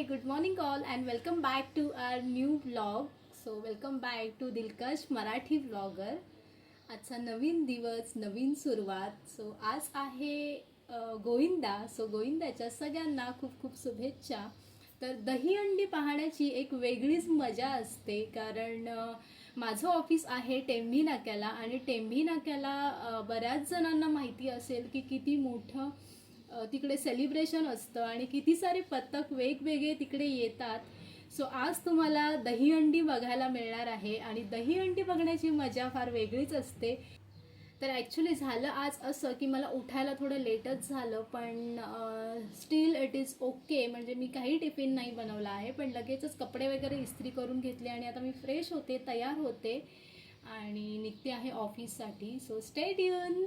Hi good morning all and welcome back to our new blog so welcome back to Dilkash Marathi vlogger आजचा नवीन दिवस नवीन सुरुवात so आज आहे Govinda so गोविंदाच्या सगळ्यांना खूप खूप शुभेच्छा. तर दहीहंडी पाहण्याची एक वेगळीच मजा असते कारण uh, माझं ऑफिस आहे टेंभी नाक्याला आणि टेंभी नाक्याला uh, बऱ्याच जणांना माहिती असेल की किती मोठं तिकडे सेलिब्रेशन असतं आणि किती सारे पथक वेगवेगळे तिकडे येतात. सो आज तुम्हाला दहीहंडी बघायला मिळणार आहे आणि दहीहंडी बघण्याची मजा फार वेगळीच असते. तर ॲक्च्युली झालं आज असं की मला उठायला थोडं लेटच झालं पण स्टील इट इज ओके म्हणजे मी काही टिफिन नाही बनवला आहे पण लगेचच कपडे वगैरे इस्त्री करून घेतले आणि आता मी फ्रेश होते तयार होते आणि निघते आहे ऑफिससाठी सो स्टेट येऊन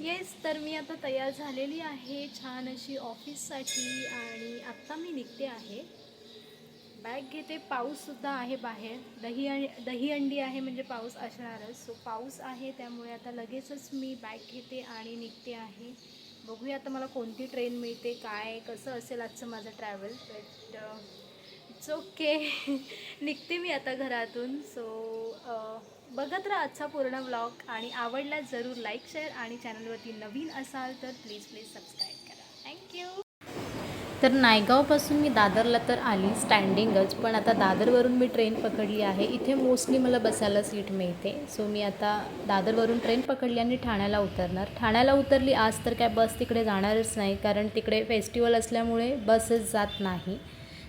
येस तर मी आता तयार झालेली आहे छान अशी ऑफिससाठी आणि आत्ता मी निघते आहे. बॅग घेते. पाऊससुद्धा आहे बाहेर. दही दही अंडी आहे म्हणजे पाऊस असणारच. सो पाऊस आहे त्यामुळे आता लगेचच मी बॅग घेते आणि निघते आहे. बघूया आता मला कोणती ट्रेन मिळते काय कसं असेल आजचं माझं ट्रॅव्हल बट इट्स ओके निघते मी आता घरातून. सो uh, बघत राहा आजचा पूर्ण ब्लॉग आणि आवडला जरूर लाईक शेअर आणि चॅनलवरती नवीन असाल तर प्लीज प्लीज सबस्क्राईब करा. थँक्यू तर नायगावपासून मी दादरला तर आली स्टँडिंगच पण आता दादरवरून मी ट्रेन पकडली आहे. इथे मोस्टली मला बसायला सीट मिळते. सो मी आता दादरवरून ट्रेन पकडली आणि ठाण्याला उतरणार. ठाण्याला उतरली आज तर काय बस तिकडे जाणारच नाही. कारण तिकडे फेस्टिवल असल्यामुळे बसेस जात नाही.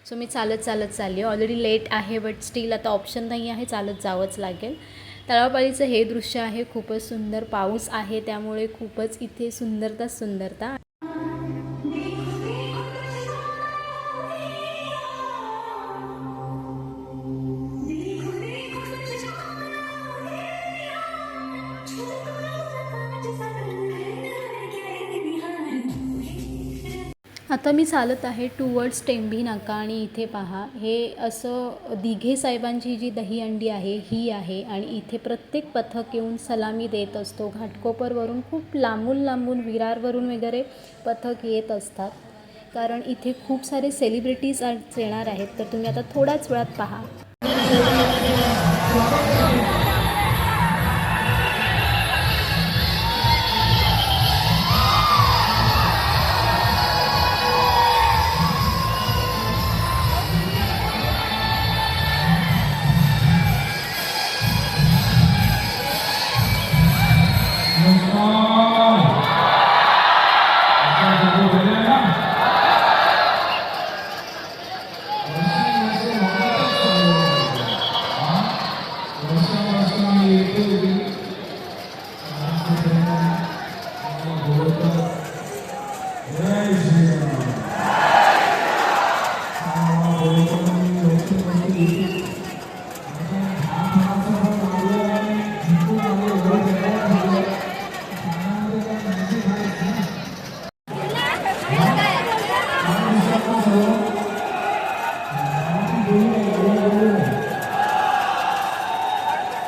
सो मी चालत चालत चालली. ऑलरेडी लेट आहे बट स्टील आता ऑप्शन नाही आहे. चालत जावंच लागेल. तळावपाळीचं हे दृश्य आहे. खूपच सुंदर पाऊस आहे. त्यामुळे खूपच इथे सुंदरता सुंदरता. आता मी चालत आहे टुवर्ड्स टेंभी नाका आणि इथे पहा. हे असं दिघे साहेबांची जी दहीहंडी आहे ही आहे आणि इथे प्रत्येक पथक येऊन सलामी देत असतो. घाटकोपरवरून खूप लांबून लांबून विरारवरून वगैरे पथक येत असतात. कारण इथे खूप सारे सेलिब्रिटीज आज येणार आहेत. तर तुम्ही आता थोड्याच वेळात पहा.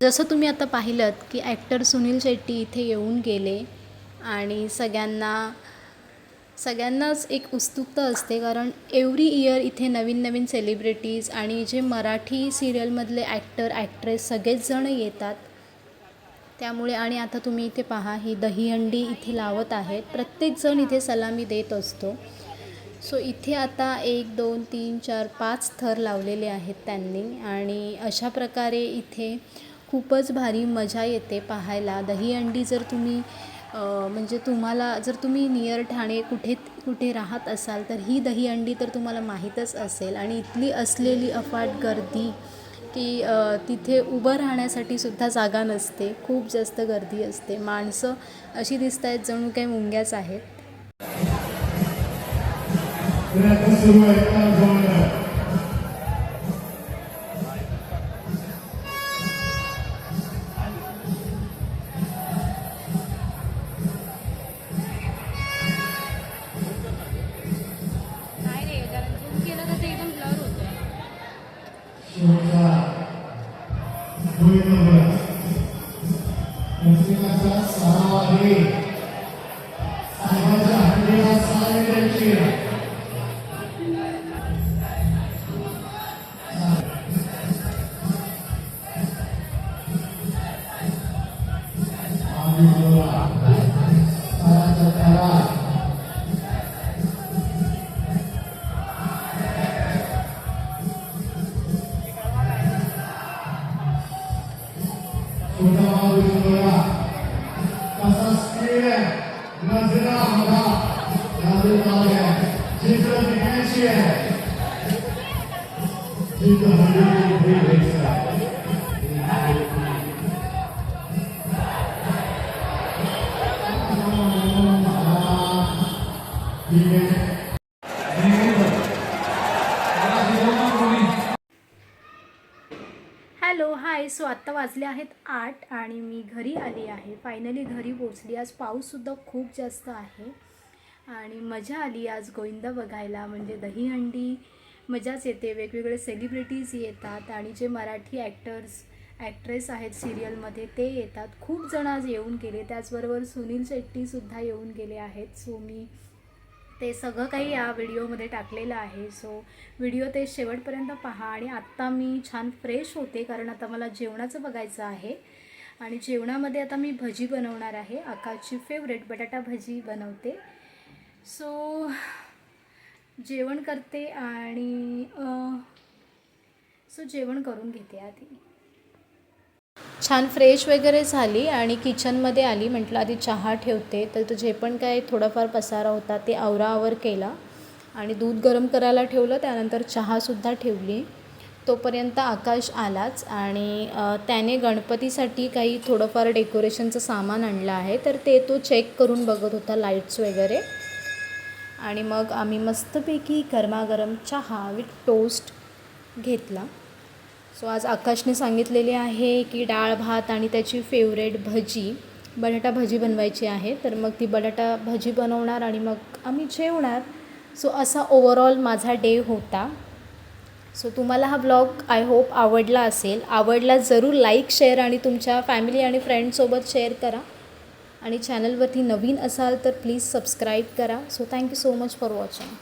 जसं तुम्ही आता पाहिलं की ॲक्टर सुनील शेट्टी इथे येऊन गेले आणि सगळ्यांना सगळ्यांनाच एक उत्सुकता असते कारण एव्हरी इयर इथे नवीन नवीन सेलिब्रिटीज आणि जे मराठी सिरियलमधले ॲक्टर ॲक्ट्रेस सगळेच जण येतात. त्यामुळे आणि आता तुम्ही इथे पहा ही दहीहंडी इथे लावत आहेत. प्रत्येकजण इथे सलामी देत असतो. सो इथे आता एक दोन तीन चार पाच थर लावलेले आहेत त्यांनी आणि अशा प्रकारे इथे खूपच भारी मजा येते पाहायला. दहीहंडी जर तुम्ही म्हणजे तुम्हाला जर तुम्ही नियर ठाणे कुठे कुठे राहत असाल तर ही दहीहंडी तर तुम्हाला माहीतच असेल. आणि इथली असलेली अफाट गर्दी की तिथे उभं राहण्यासाठी सुद्धा जागा नसते. खूप जास्त गर्दी असते. माणसं अशी दिसत आहेत जणू काही मुंग्याच आहेत. सहा आहे हॅलो हाय. सो आत्ता वाजले आहेत आठ आणि मी घरी आली आहे. फायनली घरी पोचली आज पाऊससुद्धा खूप जास्त आहे. आणि मजा आली आज गोविंदा बघायला. म्हणजे दहीहंडी मजाच येते. वेगवेगळे सेलिब्रिटीज येतात आणि जे मराठी ॲक्टर्स ॲक्ट्रेस आहेत सिरियलमध्ये ते येतात. खूप जण आज येऊन गेले. त्याचबरोबर सुनील शेट्टीसुद्धा येऊन गेले आहेत. सो मी ते सगळं काही या व्हिडिओमध्ये टाकलेलं आहे. सो व्हिडिओ ते शेवटपर्यंत पहा आणि आत्ता मी छान फ्रेश होते कारण आता मला जेवणाचं बघायचं आहे. आणि जेवणामध्ये आता मी भजी बनवणार आहे. आकाशची फेवरेट बटाटा भजी बनवते. सो जेवण करते आणि सो जेवण करून घेते आधी. छान फ्रेश वगैरे झाली आणि किचनमध्ये आली म्हटलं आधी चहा ठेवते. तर तो जे पण काय थोडाफार पसारा होता ते आवराआवर केला आणि दूध गरम करायला ठेवलं. त्यानंतर चहासुद्धा ठेवली. तोपर्यंत आकाश आलाच आणि त्याने गणपतीसाठी काही थोडंफार डेकोरेशनचं सामान आणलं आहे. तर ते तो चेक करून बघत होता लाईट्स वगैरे. आणि मग आम्ही मस्तपैकी गरमागरम चहा विथ टोस्ट घेतला. सो आज आकाशने सांगितलेले आहे की डाळ भात आणि त्याची फेवरेट भजी बटाटा भजी बनवायची आहे. तर मग ती बटाटा भजी बनवणार आणि मग आम्ही जेवणार. सो असा ओवरऑल माझा डे होता. सो तुम्हाला हा ब्लॉग आय होप आवडला असेल. आवडला जरूर लाईक शेअर आणि तुमच्या फॅमिली आणि फ्रेंडसोबत शेअर करा. आणि चॅनलवरती नवीन असाल तर प्लीज सबस्क्राईब करा. So thank you so much for watching